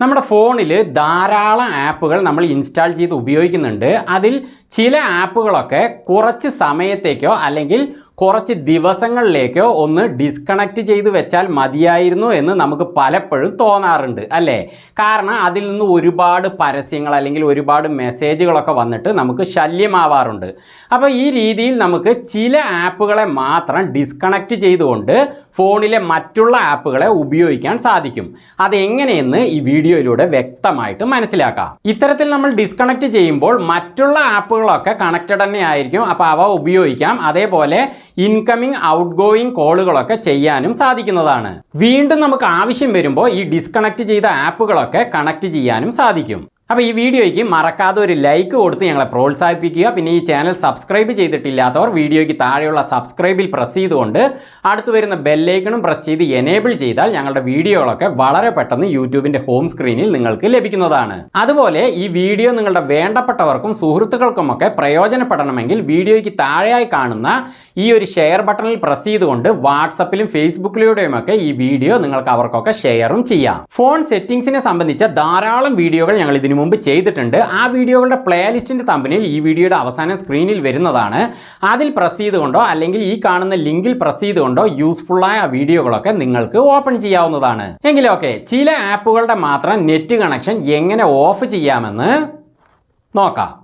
നമ്മുടെ ഫോണിൽ ധാരാളം ആപ്പുകൾ നമ്മൾ ഇൻസ്റ്റാൾ ചെയ്ത് ഉപയോഗിക്കുന്നുണ്ട്. അതിൽ ചില ആപ്പുകളൊക്കെ കുറച്ച് സമയത്തേക്കോ അല്ലെങ്കിൽ കുറച്ച് ദിവസങ്ങളിലേക്കോ ഒന്ന് ഡിസ്കണക്ട് ചെയ്ത് വെച്ചാൽ മതിയായിരുന്നു എന്ന് നമുക്ക് പലപ്പോഴും തോന്നാറുണ്ട് അല്ലേ? കാരണം അതിൽ നിന്ന് ഒരുപാട് പരസ്യങ്ങൾ അല്ലെങ്കിൽ ഒരുപാട് മെസ്സേജുകളൊക്കെ വന്നിട്ട് നമുക്ക് ശല്യമാവാറുണ്ട്. അപ്പോൾ ഈ രീതിയിൽ നമുക്ക് ചില ആപ്പുകളെ മാത്രം ഡിസ്കണക്റ്റ് ചെയ്തുകൊണ്ട് ഫോണിലെ മറ്റുള്ള ആപ്പുകളെ ഉപയോഗിക്കാൻ സാധിക്കും. അതെങ്ങനെയെന്ന് ഈ വീഡിയോയിലൂടെ വ്യക്തമായിട്ട് മനസ്സിലാക്കാം. ഇത്തരത്തിൽ നമ്മൾ ഡിസ്കണക്റ്റ് ചെയ്യുമ്പോൾ മറ്റുള്ള ആപ്പുകളൊക്കെ കണക്റ്റഡ് തന്നെ ആയിരിക്കും. അപ്പോൾ അവ ഉപയോഗിക്കാം. അതേപോലെ ഇൻകമിങ് ഔട്ട് ഗോയിങ് കോളുകളൊക്കെ ചെയ്യാനും സാധിക്കുന്നതാണ്. വീണ്ടും നമുക്ക് ആവശ്യം വരുമ്പോൾ ഈ ഡിസ്കണക്ട് ചെയ്ത ആപ്പുകളൊക്കെ കണക്ട് ചെയ്യാനും സാധിക്കും. അപ്പോൾ ഈ വീഡിയോയ്ക്ക് മറക്കാതെ ഒരു ലൈക്ക് കൊടുത്ത് ഞങ്ങളെ പ്രോത്സാഹിപ്പിക്കുക. പിന്നെ ഈ ചാനൽ സബ്സ്ക്രൈബ് ചെയ്തിട്ടില്ലാത്തവർ വീഡിയോയ്ക്ക് താഴെയുള്ള സബ്സ്ക്രൈബിൽ പ്രസ് ചെയ്തുകൊണ്ട് അടുത്ത് വരുന്ന ബെല്ലൈക്കണും പ്രസ് ചെയ്ത് എനേബിൾ ചെയ്താൽ ഞങ്ങളുടെ വീഡിയോകളൊക്കെ വളരെ പെട്ടെന്ന് യൂട്യൂബിന്റെ ഹോം സ്ക്രീനിൽ നിങ്ങൾക്ക് ലഭിക്കുന്നതാണ്. അതുപോലെ ഈ വീഡിയോ നിങ്ങളുടെ വേണ്ടപ്പെട്ടവർക്കും സുഹൃത്തുക്കൾക്കുമൊക്കെ പ്രയോജനപ്പെടണമെങ്കിൽ വീഡിയോയ്ക്ക് താഴെയായി കാണുന്ന ഈ ഒരു ഷെയർ ബട്ടണിൽ പ്രസ് ചെയ്തുകൊണ്ട് വാട്സപ്പിലും ഫേസ്ബുക്കിലൂടെയുമൊക്കെ ഈ വീഡിയോ നിങ്ങൾക്ക് അവർക്കൊക്കെ ഷെയറും ചെയ്യാം. ഫോൺ സെറ്റിംഗ്സിനെ സംബന്ധിച്ച ധാരാളം വീഡിയോകൾ ഞങ്ങൾ ഇതിനു മുമ്പ് ചെയ്തിട്ടുണ്ട്. ആ വീഡിയോകളുടെ പ്ലേലിസ്റ്റിന്റെ തമ്പനിൽ ഈ വീഡിയോയുടെ അവസാനം സ്ക്രീനിൽ വരുന്നതാണ്. അതിൽ പ്രസ് ചെയ്തുകൊണ്ടോ അല്ലെങ്കിൽ ഈ കാണുന്ന ലിങ്കിൽ പ്രസ് ചെയ്തുകൊണ്ടോ യൂസ്ഫുള്ളായ വീഡിയോകളൊക്കെ നിങ്ങൾക്ക് ഓപ്പൺ ചെയ്യാവുന്നതാണ്. എങ്കിലും ചില ആപ്പുകളുടെ മാത്രം നെറ്റ് കണക്ഷൻ എങ്ങനെ ഓഫ് ചെയ്യാമെന്ന് നോക്കാം.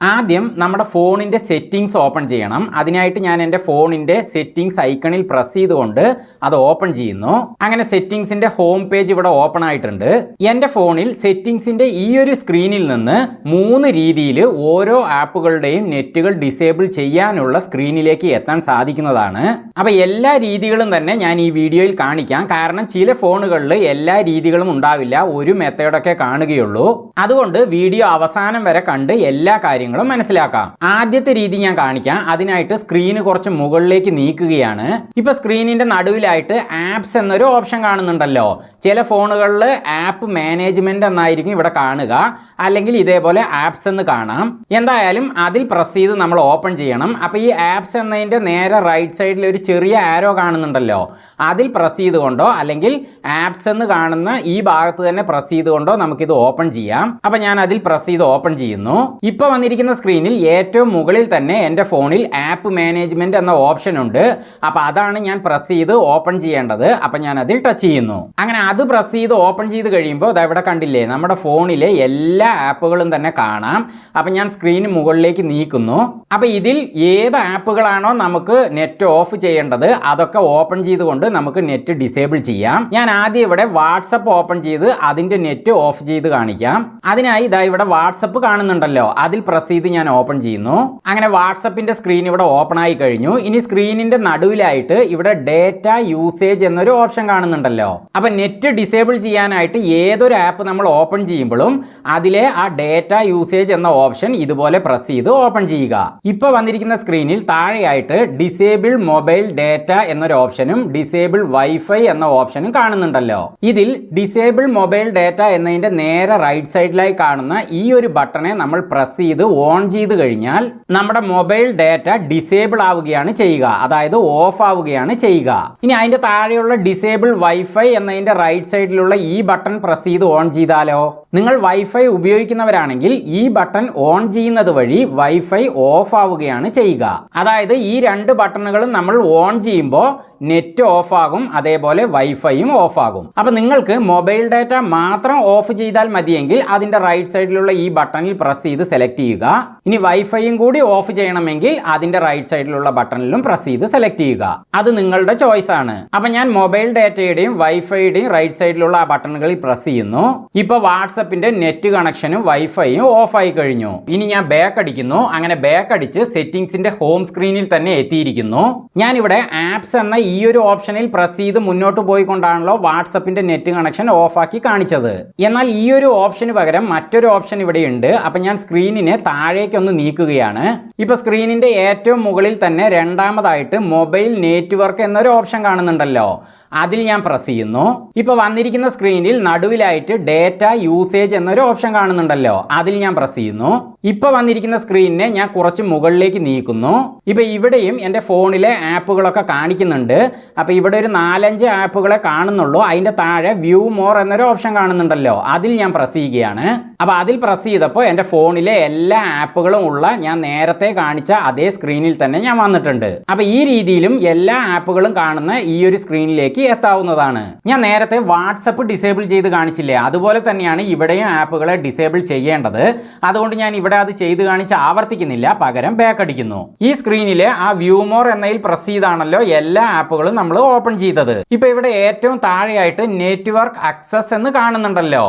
ആദ്യം നമ്മുടെ ഫോണിന്റെ സെറ്റിങ്സ് ഓപ്പൺ ചെയ്യണം. അതിനായിട്ട് ഞാൻ എന്റെ ഫോണിന്റെ സെറ്റിങ്സ് ഐക്കണിൽ പ്രസ് ചെയ്തുകൊണ്ട് അത് ഓപ്പൺ ചെയ്യുന്നു. അങ്ങനെ സെറ്റിങ്സിന്റെ ഹോം പേജ് ഇവിടെ ഓപ്പൺ ആയിട്ടുണ്ട്. എന്റെ ഫോണിൽ സെറ്റിങ്സിന്റെ ഈ ഒരു സ്ക്രീനിൽ നിന്ന് മൂന്ന് രീതിയിൽ ഓരോ ആപ്പുകളുടെയും നെറ്റുകൾ ഡിസേബിൾ ചെയ്യാനുള്ള സ്ക്രീനിലേക്ക് എത്താൻ സാധിക്കുന്നതാണ്. അപ്പോൾ എല്ലാ രീതികളും തന്നെ ഞാൻ ഈ വീഡിയോയിൽ കാണിക്കാം. കാരണം ചില ഫോണുകളിൽ എല്ലാ രീതികളും ഉണ്ടാവില്ല. ഒരു മെത്തേഡൊക്കെ കാണുകയുള്ളൂ. അതുകൊണ്ട് വീഡിയോ അവസാനം വരെ കണ്ട് എല്ലാ കാര്യങ്ങളും മനസ്സിലാക്കാം. ആദ്യത്തെ രീതി ഞാൻ കാണിക്കാം. അതിനായിട്ട് സ്ക്രീന് കുറച്ച് മുകളിലേക്ക് നീക്കുകയാണ്. ഇപ്പൊ സ്ക്രീനിന്റെ നടുവിലായിട്ട് ആപ്സ് എന്നൊരു ഓപ്ഷൻ കാണുന്നുണ്ടല്ലോ. ചില ഫോണുകളിൽ ആപ്പ് മാനേജ്മെന്റ് എന്നായിരിക്കും ഇവിടെ കാണുക. അല്ലെങ്കിൽ ഇതേപോലെ ആപ്സ് എന്ന് കാണാം. എന്തായാലും അതിൽ പ്രസ് ചെയ്ത് നമ്മൾ ഓപ്പൺ ചെയ്യണം. അപ്പോൾ ഈ ആപ്സ് എന്നതിന്റെ നേരെ റൈറ്റ് സൈഡിൽ ഒരു ചെറിയ ആരോ കാണുന്നുണ്ടല്ലോ. അതിൽ പ്രസ് ചെയ്തുകൊണ്ടോ അല്ലെങ്കിൽ ആപ്സ് എന്ന് കാണുന്ന ഈ ഭാഗത്ത് തന്നെ പ്രസ് ചെയ്തുകൊണ്ടോ നമുക്കിത് ഓപ്പൺ ചെയ്യാം. അപ്പോൾ ഞാൻ അതിൽ പ്രസ് ചെയ്ത് ഓപ്പൺ ചെയ്യുന്നു. ഇപ്പൊ വന്നിരിക്കുന്ന സ്ക്രീനിൽ ഏറ്റവും മുകളിൽ തന്നെ എന്റെ ഫോണിൽ ആപ്പ് മാനേജ്മെന്റ് എന്ന ഓപ്ഷൻ ഉണ്ട്. അപ്പോൾ അതാണ് ഞാൻ പ്രസ് ചെയ്ത് ഓപ്പൺ ചെയ്യേണ്ടത്. അപ്പോൾ ഞാൻ അതിൽ ടച്ച് ചെയ്യുന്നു. അങ്ങനെ അത് പ്രസ് ചെയ്ത് ഓപ്പൺ ചെയ്ത് കഴിയുമ്പോൾ അതവിടെ ഇവിടെ കണ്ടില്ലേ നമ്മുടെ ഫോണിലെ എല്ലാ ആപ്പുകളും തന്നെ കാണാം. അപ്പം ഞാൻ സ്ക്രീൻ മുകളിലേക്ക് നീക്കുന്നു. അപ്പോൾ ഇതിൽ ഏത് ആപ്പുകളാണോ നമുക്ക് നെറ്റ് ഓഫ് ചെയ്യേണ്ടത് അതൊക്കെ ഓപ്പൺ ചെയ്തുകൊണ്ട് നമുക്ക് നെറ്റ് ഡിസേബിൾ ചെയ്യാം. ഞാൻ ആദ്യം ഇവിടെ വാട്സപ്പ് ഓപ്പൺ ചെയ്ത് അതിന്റെ നെറ്റ് ഓഫ് ചെയ്ത് കാണിക്കാം. അതിനായി ഇതാ ഇവിടെ വാട്സപ്പ് കാണുന്നുണ്ടല്ലോ. അതിൽ പ്രസ് ചെയ്ത് ഞാൻ ഓപ്പൺ ചെയ്യുന്നു. അങ്ങനെ വാട്സപ്പിന്റെ സ്ക്രീൻ ഇവിടെ ഓപ്പൺ ആയി കഴിഞ്ഞു. ഇനി സ്ക്രീനിന്റെ നടുവിലായിട്ട് ഇവിടെ ഡേറ്റ യൂസേജ് എന്നൊരു ഓപ്ഷൻ കാണുന്നുണ്ടല്ലോ. അപ്പൊ നെറ്റ് ഡിസേബിൾ ചെയ്യാനായിട്ട് ഏതൊരു ആപ്പ് നമ്മൾ ഓപ്പൺ ചെയ്യുമ്പോഴും അതിലെ ആ ഡേറ്റ യൂസേജ് എന്ന ഓപ്ഷൻ ഇതുപോലെ പ്രസ് ചെയ്ത് ഓപ്പൺ ചെയ്യുക. ഇപ്പൊ വന്നിരിക്കുന്ന സ്ക്രീനിൽ താഴെയായിട്ട് ഡിസേബിൾ മൊബൈൽ ഡേറ്റ എന്നൊരു ഓപ്ഷനും ഡിസേബിൾ വൈഫൈ എന്ന ഓപ്ഷനും കാണുന്നുണ്ടല്ലോ. ഇതിൽ ഡിസേബിൾ മൊബൈൽ ഡേറ്റ എന്നതിന്റെ നേരെ റൈറ്റ് സൈഡിലായി കാണുന്ന ഈ ഒരു ബട്ടണെ നമ്മൾ പ്രസ് ചെയ്ത് ഓൺ ചെയ്ത് കഴിഞ്ഞാൽ നമ്മുടെ മൊബൈൽ ഡാറ്റ ഡിസേബിൾ ആവുകയാണ് ചെയ്യുക. അതായത് ഓഫ് ആവുകയാണ് ചെയ്യുക. ഇനി അതിന്റെ താഴെയുള്ള ഡിസേബിൾ വൈഫൈ എന്നതിന്റെ റൈറ്റ് സൈഡിലുള്ള ഈ ബട്ടൺ പ്രസ് ചെയ്ത് ഓൺ ചെയ്താലോ? നിങ്ങൾ വൈഫൈ ഉപയോഗിക്കുന്നവരാണെങ്കിൽ ഈ ബട്ടൺ ഓൺ ചെയ്യുന്നത് വഴി വൈഫൈ ഓഫ് ആവുകയാണ് ചെയ്യുക. അതായത് ഈ രണ്ട് ബട്ടണുകളും നമ്മൾ ഓൺ ചെയ്യുമ്പോൾ നെറ്റ് ഓഫ് ആകും അതേപോലെ വൈഫൈയും ഓഫ് ആകും. അപ്പോൾ നിങ്ങൾക്ക് മൊബൈൽ ഡാറ്റ മാത്രം ഓഫ് ചെയ്താൽ മതിയെങ്കിൽ അതിന്റെ റൈറ്റ് സൈഡിലുള്ള ഈ ബട്ടണിൽ പ്രസ് ചെയ്ത് സെലക്ട് ചെയ്യുക. ഇനി വൈഫൈയും കൂടി ഓഫ് ചെയ്യണമെങ്കിൽ അതിന്റെ റൈറ്റ് സൈഡിലുള്ള ബട്ടണിലും പ്രസ് ചെയ്ത് സെലക്ട് ചെയ്യുക. അത് നിങ്ങളുടെ ചോയ്സ് ആണ്. അപ്പൊ ഞാൻ മൊബൈൽ ഡാറ്റയുടെയും വൈഫൈയുടെയും റൈറ്റ് സൈഡിലുള്ള ആ ബട്ടണുകളിൽ പ്രസ് ചെയ്യുന്നു. ഇപ്പൊ വാട്സപ്പിന്റെ നെറ്റ് കണക്ഷനും വൈഫൈയും ഓഫ് ആയി കഴിഞ്ഞു. ഇനി ഞാൻ ബാക്ക് അടിക്കുന്നു. അങ്ങനെ ബാക്ക് അടിച്ച് സെറ്റിംഗ്സിന്റെ ഹോം സ്ക്രീനിൽ തന്നെ എത്തിയിരിക്കുന്നു. ഞാൻ ഇവിടെ ആപ്സ് എന്ന ഈ ഒരു ഓപ്ഷനിൽ പ്രസ് ചെയ്ത് മുന്നോട്ട് പോയിക്കൊണ്ടാണല്ലോ വാട്സപ്പിന്റെ നെറ്റ് കണക്ഷൻ ഓഫ് ആക്കി കാണിച്ചത്. എന്നാൽ ഈ ഒരു ഓപ്ഷന് പകരം മറ്റൊരു ഓപ്ഷൻ ഇവിടെ ഉണ്ട്. അപ്പം ഞാൻ സ്ക്രീനിനെ താഴേക്കൊന്ന് നീക്കുകയാണ്. ഇപ്പൊ സ്ക്രീനിന്റെ ഏറ്റവും മുകളിൽ തന്നെ രണ്ടാമതായിട്ട് മൊബൈൽ നെറ്റ്വർക്ക് എന്നൊരു ഓപ്ഷൻ കാണുന്നുണ്ടല്ലോ. അതിൽ ഞാൻ പ്രസ് ചെയ്യുന്നു. ഇപ്പൊ വന്നിരിക്കുന്ന സ്ക്രീനിൽ നടുവിലായിട്ട് ഡേറ്റ യൂസേജ് എന്നൊരു ഓപ്ഷൻ കാണുന്നുണ്ടല്ലോ. അതിൽ ഞാൻ പ്രസ് ചെയ്യുന്നു. ഇപ്പൊ വന്നിരിക്കുന്ന സ്ക്രീനിനെ ഞാൻ കുറച്ച് മുകളിലേക്ക് നീക്കുന്നു. ഇപ്പൊ ഇവിടെയും എന്റെ ഫോണിലെ ആപ്പുകളൊക്കെ കാണിക്കുന്നുണ്ട്. അപ്പൊ ഇവിടെ ഒരു നാലഞ്ച് ആപ്പുകളെ കാണുന്നുള്ളൂ. അതിന്റെ താഴെ വ്യൂ മോർ എന്നൊരു ഓപ്ഷൻ കാണുന്നുണ്ടല്ലോ. അതിൽ ഞാൻ പ്രസ് ചെയ്യുകയാണ്. അപ്പൊ അതിൽ പ്രസ് ചെയ്തപ്പോൾ എന്റെ ഫോണിലെ എല്ലാ ആപ്പുകളും ഉള്ള ഞാൻ നേരത്തെ കാണിച്ച അതേ സ്ക്രീനിൽ തന്നെ ഞാൻ വന്നിട്ടുണ്ട്. അപ്പൊ ഈ രീതിയിലും എല്ലാ ആപ്പുകളും കാണുന്ന ഈ ഒരു സ്ക്രീനിലേക്ക് എത്താവുന്നതാണ്. ഞാൻ നേരത്തെ വാട്സപ്പ് ഡിസേബിൾ ചെയ്ത് കാണിച്ചില്ലേ? അതുപോലെ തന്നെയാണ് ഇവിടെയും ആപ്പുകളെ ഡിസേബിൾ ചെയ്യേണ്ടത്. അതുകൊണ്ട് ഞാൻ അത് ചെയ്ത് കാണിച്ച് ആവർത്തിക്കുന്നില്ല പകരം ബാക്ക് അടിക്കുന്നു. ഈ സ്ക്രീനിലെ ആ വ്യൂ മോർ എന്നതിൽ പ്രസ് ചെയ്താണല്ലോ എല്ലാ ആപ്പുകളും നമ്മൾ ഓപ്പൺ ചെയ്തത്. ഇപ്പൊ ഇവിടെ ഏറ്റവും താഴെയായിട്ട് നെറ്റ്വർക്ക് അക്സസ് എന്ന് കാണുന്നുണ്ടല്ലോ.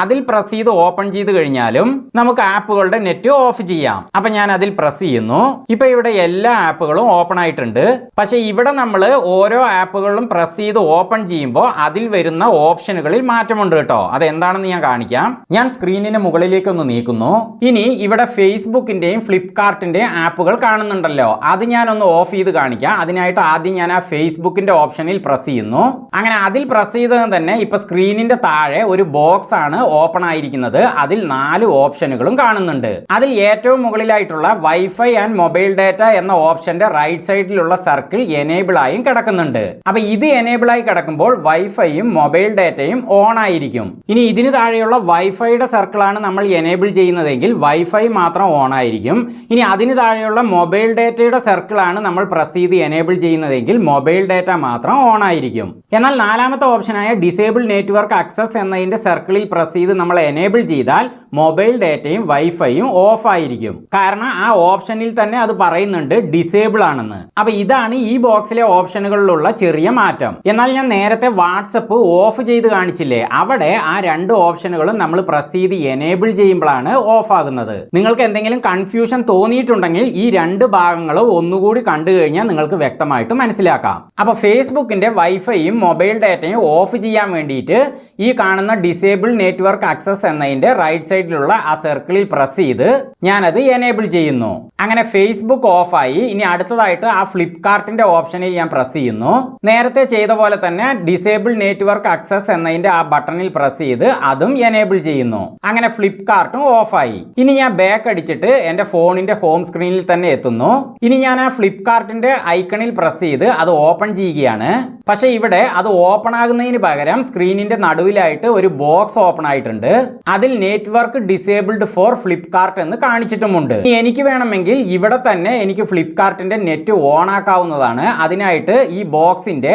അതിൽ പ്രസ് ചെയ്ത് ഓപ്പൺ ചെയ്ത് കഴിഞ്ഞാലും നമുക്ക് ആപ്പുകളുടെ നെറ്റ് ഓഫ് ചെയ്യാം. അപ്പൊ ഞാൻ അതിൽ പ്രസ് ചെയ്യുന്നു. ഇപ്പൊ ഇവിടെ എല്ലാ ആപ്പുകളും ഓപ്പൺ ആയിട്ടുണ്ട്. പക്ഷെ ഇവിടെ നമ്മൾ ഓരോ ആപ്പുകളും പ്രസ് ചെയ്ത് ഓപ്പൺ ചെയ്യുമ്പോൾ അതിൽ വരുന്ന ഓപ്ഷനുകളിൽ മാറ്റമുണ്ട് കേട്ടോ. അത് എന്താണെന്ന് ഞാൻ കാണിക്കാം. ഞാൻ സ്ക്രീനിന് മുകളിലേക്ക് ഒന്ന് നീക്കുന്നു. ഇനി ഇവിടെ ഫേസ്ബുക്കിന്റെയും ഫ്ലിപ്കാർട്ടിന്റെയും ആപ്പുകൾ കാണുന്നുണ്ടല്ലോ. അത് ഞാനൊന്ന് ഓഫ് ചെയ്ത് കാണിക്കാം. അതിനായിട്ട് ആദ്യം ഞാൻ ആ ഫേസ്ബുക്കിന്റെ ഓപ്ഷനിൽ പ്രസ് ചെയ്യുന്നു. അങ്ങനെ അതിൽ പ്രസ് ചെയ്തത് തന്നെ ഇപ്പോൾ സ്ക്രീനിന്റെ താഴെ ഒരു ബോക്സ് ആണ് ഓപ്പൺ ആയിരിക്കുന്നത്. അതിൽ നാല് ഓപ്ഷനുകളും കാണുന്നുണ്ട്. അതിൽ ഏറ്റവും മുകളിലായിട്ടുള്ള വൈഫൈ ആൻഡ് മൊബൈൽ ഡാറ്റ എന്ന ഓപ്ഷന്റെ റൈറ്റ് സൈഡിലുള്ള സർക്കിൾ എനേബിൾ ആയും കിടക്കുന്നുണ്ട്. അപ്പൊ ഇത് എനേബിൾ ആയി കിടക്കുമ്പോൾ വൈഫൈയും മൊബൈൽ ഡാറ്റയും ഓൺ ആയിരിക്കും. ഇനി ഇതിന് താഴെയുള്ള വൈഫൈയുടെ സർക്കിളാണ് നമ്മൾ എനേബിൾ ചെയ്യുന്നതെങ്കിൽ വൈഫൈ മാത്രം ഓൺ ആയിരിക്കും ഇനി അതിന് താഴെയുള്ള മൊബൈൽ ഡാറ്റയുടെ സർക്കിളാണ് നമ്മൾ പ്രസ് ചെയ്ത് എനേബിൾ ചെയ്യുന്നതെങ്കിൽ മൊബൈൽ ഡാറ്റ മാത്രം ഓൺ ആയിരിക്കും എന്നാൽ നാലാമത്തെ ഓപ്ഷനായ ഡിസേബിൾ നെറ്റ്വർക്ക് അക്സസ് എന്നതിന്റെ സർക്കിളിൽ പ്രസ് ചെയ്ത് നമ്മൾ എനേബിൾ ചെയ്താൽ മൊബൈൽ ഡാറ്റയും വൈഫൈയും ഓഫ് ആയിരിക്കും. കാരണം ആ ഓപ്ഷനിൽ തന്നെ അത് പറയുന്നുണ്ട് ഡിസേബിൾ ആണെന്ന്. അപ്പൊ ഇതാണ് ഈ ബോക്സിലെ ഓപ്ഷനുകളിലുള്ള ചെറിയ മാറ്റം. എന്നാൽ ഞാൻ നേരത്തെ വാട്സപ്പ് ഓഫ് ചെയ്ത് കാണിച്ചില്ലേ? അവിടെ ആ രണ്ട് ഓപ്ഷനുകളും നമ്മൾ പ്രസ് ചെയ്ത് എനേബിൾ ചെയ്യുമ്പോഴാണ് ഓഫ് ആകുന്നത്. നിങ്ങൾക്ക് എന്തെങ്കിലും കൺഫ്യൂഷൻ തോന്നിയിട്ടുണ്ടെങ്കിൽ ഈ രണ്ട് ഭാഗങ്ങളും ഒന്നുകൂടി കണ്ടു കഴിഞ്ഞാൽ നിങ്ങൾക്ക് വ്യക്തമായിട്ട് മനസ്സിലാക്കാം. അപ്പൊ ഫേസ്ബുക്കിന്റെ വൈഫൈയും മൊബൈൽ ഡാറ്റയും ഓഫ് ചെയ്യാൻ വേണ്ടിയിട്ട് ഈ കാണുന്ന ഡിസേബിൾ നെറ്റ്വർക്ക് ആക്സസ് എന്നതിന്റെ റൈറ്റ് സൈഡിലുള്ള ആ സർക്കിളിൽ പ്രസ് ചെയ്ത് ഞാനത് എനേബിൾ ചെയ്യുന്നു. അങ്ങനെ ഫേസ്ബുക്ക് ഓഫായി ഇനി അടുത്തതായിട്ട് ആ ഫ്ലിപ്കാർട്ടിന്റെ ഓപ്ഷനിൽ ഞാൻ പ്രസ് ചെയ്യുന്നു. നേരത്തെ ചെയ്ത പോലെ തന്നെ ഡിസേബിൾ നെറ്റ്വർക്ക് ആക്സസ് എന്നതിന്റെ ആ ബട്ടണിൽ പ്രസ് ചെയ്ത് അതും എനേബിൾ ചെയ്യുന്നു. അങ്ങനെ ഫ്ലിപ്കാർട്ടും ഓഫായി ഇനി ഞാൻ ബാക്ക് അടിച്ചിട്ട് എന്റെ ഫോണിന്റെ ഹോം സ്ക്രീനിൽ തന്നെ എത്തുന്നു. ഇനി ഞാൻ ആ ഫ്ലിപ്കാർട്ടിന്റെ ഐക്കണിൽ പ്രസ് ചെയ്ത് അത് ഓപ്പൺ ചെയ്യുകയാണ്. പക്ഷേ ഇവിടെ അത് ഓപ്പൺ ആകുന്നതിന് പകരം സ്ക്രീനിന്റെ നടുവിലായിട്ട് ഒരു ബോക്സ് ഓപ്പൺ ആയിട്ടുണ്ട്. അതിൽ നെറ്റ്വർക്ക് ഡിസേബിൾഡ് ഫോർ ഫ്ലിപ്കാർട്ട് എന്ന് കാണിച്ചിട്ടുമുണ്ട്. എനിക്ക് വേണമെങ്കിൽ ഇവിടെ തന്നെ എനിക്ക് ഫ്ലിപ്കാർട്ടിന്റെ നെറ്റ് ഓൺ ആക്കാവുന്നതാണ്. അതിനായിട്ട് ഈ ബോക്സിന്റെ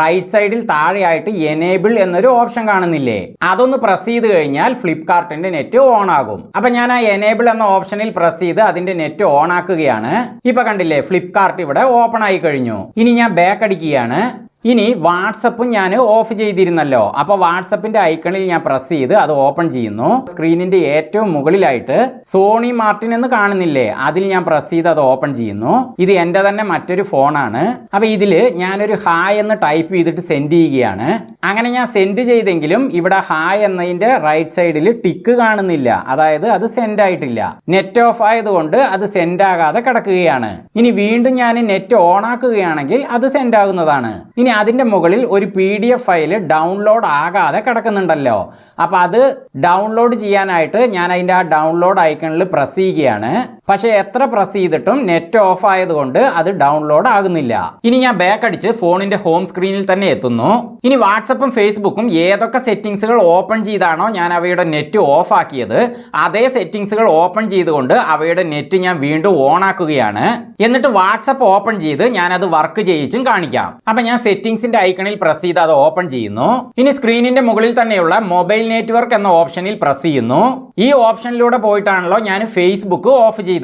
റൈറ്റ് സൈഡിൽ താഴെയായിട്ട് എനേബിൾ എന്നൊരു ഓപ്ഷൻ കാണുന്നില്ലേ? അതൊന്ന് പ്രസ് ചെയ്ത് കഴിഞ്ഞാൽ ഫ്ലിപ്കാർട്ടിന്റെ നെറ്റ് ഓൺ ആകും. അപ്പൊ ഞാൻ ആ എനേബിൾ എന്ന ഓപ്ഷനിൽ പ്രസ് ചെയ്ത് അതിന്റെ നെറ്റ് ഓൺ ആക്കുകയാണ്. ഇപ്പൊ കണ്ടില്ലേ ഫ്ലിപ്കാർട്ട് ഇവിടെ ഓപ്പൺ ആയി കഴിഞ്ഞു. ഇനി ഞാൻ ബാക്ക് അടിക്കുകയാണ്. ഇനി വാട്സപ്പും ഞാൻ ഓഫ് ചെയ്തിരുന്നല്ലോ. അപ്പോൾ വാട്സപ്പിന്റെ ഐക്കണിൽ ഞാൻ പ്രസ് ചെയ്ത് അത് ഓപ്പൺ ചെയ്യുന്നു. സ്ക്രീനിന്റെ ഏറ്റവും മുകളിലായിട്ട് സോണി മാർട്ടിൻ എന്ന് കാണുന്നില്ലേ? അതിൽ ഞാൻ പ്രസ് ചെയ്ത് അത് ഓപ്പൺ ചെയ്യുന്നു. ഇത് എന്റെ തന്നെ മറ്റൊരു ഫോണാണ് അപ്പോൾ ഇതിൽ ഞാനൊരു ഹായ് എന്ന് ടൈപ്പ് ചെയ്തിട്ട് സെൻഡ് ചെയ്യുകയാണ്. അങ്ങനെ ഞാൻ സെൻഡ് ചെയ്തെങ്കിലും ഇവിടെ ഹായ് എന്നതിന്റെ റൈറ്റ് സൈഡിൽ ടിക്ക് കാണുന്നില്ല. അതായത് അത് സെൻഡ് ആയിട്ടില്ല. നെറ്റ് ഓഫ് ആയതുകൊണ്ട് അത് സെൻഡ് ആകാതെ കിടക്കുകയാണ്. ഇനി വീണ്ടും ഞാൻ നെറ്റ് ഓൺ ആക്കുകയാണെങ്കിൽ അത് സെൻഡ് ആകുന്നതാണ്. ഇനി അതിന്റെ മുകളിൽ ഒരു P D F file download ആകാതെ കിടക്കുന്നുണ്ടല്ലോ. അപ്പോൾ അത് ഡൗൺലോഡ് ചെയ്യാനായിട്ട് ഞാൻ അതിന്റെ ആ ഡൗൺലോഡ് ഐക്കണിൽ പ്രസ് ചെയ്യുകയാണ്. പക്ഷേ എത്ര പ്രസ് ചെയ്തിട്ടും നെറ്റ് ഓഫ് ആയതുകൊണ്ട് അത് ഡൗൺലോഡ് ആകുന്നില്ല. ഇനി ഞാൻ ബാക്ക് അടിച്ച് ഫോണിന്റെ ഹോം സ്ക്രീനിൽ തന്നെ എത്തുന്നു. ഇനി വാട്സപ്പും ഫേസ്ബുക്കും ഏതൊക്കെ സെറ്റിംഗ്സുകൾ ഓപ്പൺ ചെയ്താണോ ഞാൻ അവയുടെ നെറ്റ് ഓഫ് ആക്കിയത് അതേ സെറ്റിംഗ്സുകൾ ഓപ്പൺ ചെയ്തുകൊണ്ട് അവയുടെ നെറ്റ് ഞാൻ വീണ്ടും ഓൺ ആക്കുകയാണ്. എന്നിട്ട് വാട്സപ്പ് ഓപ്പൺ ചെയ്ത് ഞാൻ അത് വർക്ക് ചെയ്യിച്ചും കാണിക്കാം. അപ്പൊ ഞാൻ സെറ്റിംഗ്സിന്റെ ഐക്കണിൽ പ്രസ് ചെയ്ത് അത് ഓപ്പൺ ചെയ്യുന്നു. ഇനി സ്ക്രീനിന്റെ മുകളിൽ തന്നെയുള്ള മൊബൈൽ നെറ്റ്വർക്ക് എന്ന ഓപ്ഷനിൽ പ്രസ് ചെയ്യുന്നു. ഈ ഓപ്ഷനിലൂടെ പോയിട്ടാണല്ലോ ഞാൻ ഫേസ്ബുക്ക് ഓഫ് ചെയ്തത്.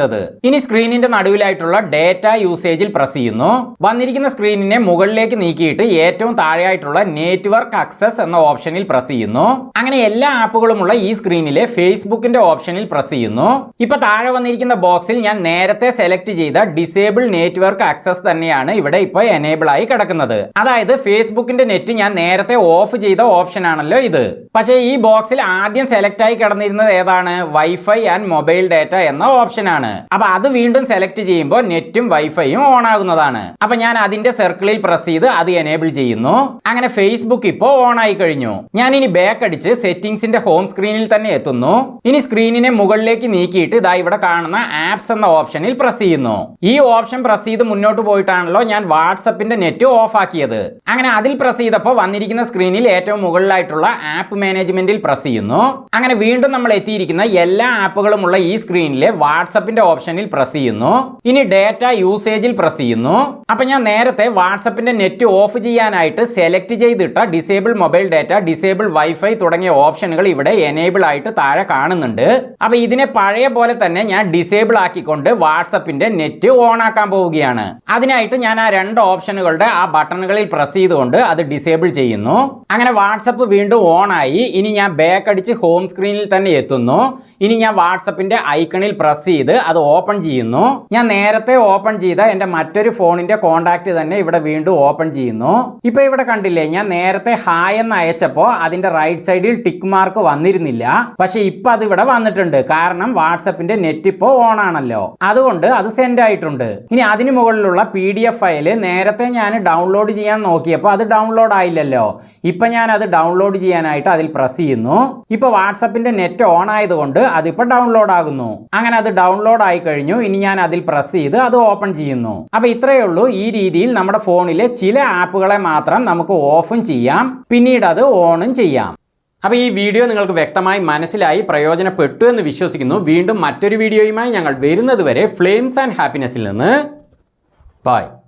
ഇനി സ്ക്രീനിന്റെ നടുവിലായിട്ടുള്ള ഡേറ്റ യൂസേജിൽ പ്രസ് ചെയ്യുന്നു. വന്നിരിക്കുന്ന സ്ക്രീനിനെ മുകളിലേക്ക് നീക്കിയിട്ട് ഏറ്റവും താഴെയായിട്ടുള്ള നെറ്റ്വർക്ക് അക്സസ് എന്ന ഓപ്ഷനിൽ പ്രസ് ചെയ്യുന്നു. അങ്ങനെ എല്ലാ ആപ്പുകളുമുള്ള ഈ സ്ക്രീനിലെ ഫേസ്ബുക്കിന്റെ ഓപ്ഷനിൽ പ്രസ് ചെയ്യുന്നു. ഇപ്പൊ താഴെ വന്നിരിക്കുന്ന ബോക്സിൽ ഞാൻ നേരത്തെ സെലക്ട് ചെയ്ത ഡിസേബിൾ നെറ്റ്വർക്ക് അക്സസ് തന്നെയാണ് ഇവിടെ ഇപ്പൊ എനേബിൾ ആയി കിടക്കുന്നത്. അതായത് ഫേസ്ബുക്കിന്റെ നെറ്റ് ഞാൻ നേരത്തെ ഓഫ് ചെയ്ത ഓപ്ഷൻ ആണല്ലോ ഇത്. പക്ഷേ ഈ ബോക്സിൽ ആദ്യം സെലക്ട് ആയി കിടന്നിരുന്നത് ഏതാണ്? വൈഫൈ ആൻഡ് മൊബൈൽ ഡാറ്റ എന്ന ഓപ്ഷൻ ആണ്. ആവുന്നതാണ് അപ്പൊ അത് വീണ്ടും സെലക്ട് ചെയ്യുമ്പോൾ നെറ്റും വൈഫൈയും ഓൺ ആകുന്നതാണ്. അപ്പൊ ഞാൻ അതിന്റെ സർക്കിളിൽ പ്രസ് ചെയ്ത് അത് എനേബിൾ ചെയ്യുന്നു. അങ്ങനെ ഫേസ്ബുക്ക് ഇപ്പോൾ ഓൺ ആയി കഴിഞ്ഞു. ഞാൻ ഇനി ബാക്ക് അടിച്ച് സെറ്റിംഗ്സിന്റെ ഹോം സ്ക്രീനിൽ തന്നെ എത്തുന്നു. ഇനി സ്ക്രീനിനെ മുകളിലേക്ക് നീക്കിയിട്ട് ഇതാ ഇവിടെ കാണുന്ന ആപ്സ് എന്ന ഓപ്ഷനിൽ പ്രസ് ചെയ്യുന്നു. ഈ ഓപ്ഷൻ പ്രസ് ചെയ്ത് മുന്നോട്ട് പോയിട്ടാണല്ലോ ഞാൻ വാട്സപ്പിന്റെ നെറ്റ് ഓഫ് ആക്കിയത്. അങ്ങനെ അതിൽ പ്രസ് ചെയ്തപ്പോൾ വന്നിരിക്കുന്ന സ്ക്രീനിൽ ഏറ്റവും മുകളിലായിട്ടുള്ള ആപ്പ് മാനേജ്മെന്റിൽ പ്രസ് ചെയ്യുന്നു. അങ്ങനെ വീണ്ടും നമ്മൾ എത്തിയിരിക്കുന്ന എല്ലാ ആപ്പുകളുമുള്ള ഈ സ്ക്രീനിലെ വാട്സപ്പിന്റെ ഓപ്ഷനിൽ പ്രസ് ചെയ്യുന്നു. ഇനി ഡേറ്റ യൂസേജിൽ പ്രസ് ചെയ്യുന്നു. അപ്പൊ ഞാൻ നേരത്തെ വാട്സപ്പിന്റെ നെറ്റ് ഓഫ് ചെയ്യാനായിട്ട് select ചെയ്തിട്ട disable mobile data disable wifi തുടങ്ങിയ ഓപ്ഷനുകൾ ഇവിടെ എനേബിൾ ആയിട്ട് താഴെ കാണുന്നുണ്ട്. അപ്പൊ ഇതിനെ പഴയ പോലെ തന്നെ ഞാൻ ഡിസേബിൾ ആക്കിക്കൊണ്ട് വാട്സപ്പിന്റെ നെറ്റ് ഓൺ ആക്കാൻ പോവുകയാണ്. അതിനായിട്ട് ഞാൻ ആ രണ്ട് ഓപ്ഷനുകളുടെ ആ ബട്ടണുകളിൽ പ്രസ് ചെയ്തുകൊണ്ട് അത് ഡിസേബിൾ ചെയ്യുന്നു. അങ്ങനെ വാട്സപ്പ് വീണ്ടും ഓൺ ആയി. ഇനി ഞാൻ ബാക്ക് അടിച്ച് ഹോം സ്ക്രീനിൽ തന്നെ എത്തുന്നു. ഇനി ഞാൻ വാട്സപ്പിന്റെ ഐക്കണിൽ പ്രസ് ചെയ്ത് അത് ഓപ്പൺ ചെയ്യുന്നു. ഞാൻ നേരത്തെ ഓപ്പൺ ചെയ്ത എന്റെ മറ്റൊരു ഫോണിന്റെ കോൺടാക്റ്റ് തന്നെ ഇവിടെ വീണ്ടും ഓപ്പൺ ചെയ്യുന്നു. ഇപ്പൊ ഇവിടെ കണ്ടില്ലേ ഞാൻ നേരത്തെ ഹായ് എന്ന് അയച്ചപ്പോൾ അതിന്റെ റൈറ്റ് സൈഡിൽ ടിക്ക് മാർക്ക് വന്നിരുന്നില്ല. പക്ഷെ ഇപ്പൊ അത് ഇവിടെ വന്നിട്ടുണ്ട്. കാരണം വാട്സപ്പിന്റെ നെറ്റ് ഇപ്പോൾ ഓൺ ആണല്ലോ. അതുകൊണ്ട് അത് സെൻഡ് ആയിട്ടുണ്ട്. ഇനി അതിന് മുകളിലുള്ള പി ഡി എഫ് ഫയൽ നേരത്തെ ഞാൻ ഡൗൺലോഡ് ചെയ്യാൻ നോക്കിയപ്പോൾ അത് ഡൗൺലോഡ് ആയില്ലല്ലോ. ഇപ്പൊ ഞാൻ അത് ഡൗൺലോഡ് ചെയ്യാനായിട്ട് അതിൽ പ്രസ് ചെയ്യുന്നു. ഇപ്പൊ വാട്സപ്പിന്റെ നെറ്റ് ഓൺ ആയതുകൊണ്ട് അതിപ്പോ ഡൗൺലോഡ് ആകുന്നു. അങ്ങനെ അത് ഡൗൺലോഡ് ആയി കഴിഞ്ഞു ഇനി ഞാൻ അതിൽ പ്രസ് ചെയ്ത് അത് ഓപ്പൺ ചെയ്യുന്നു. അപ്പൊ ഇത്രയേ ഉള്ളൂ. ഈ രീതിയിൽ നമ്മുടെ ഫോണിലെ ചില ആപ്പുകളെ മാത്രം നമുക്ക് ഓഫും ചെയ്യാം. പിന്നീട് അത് ഓണും ചെയ്യാം. അപ്പോൾ ഈ വീഡിയോ നിങ്ങൾക്ക് വ്യക്തമായി മനസ്സിലായി പ്രയോജനപ്പെട്ടു എന്ന് വിശ്വസിക്കുന്നു. വീണ്ടും മറ്റൊരു വീഡിയോയുമായി ഞങ്ങൾ വരുന്നത് വരെ ഫ്ലെയിംസ് ആൻഡ് ഹാപ്പിനെസ്സിൽ നിന്ന്. ബൈ.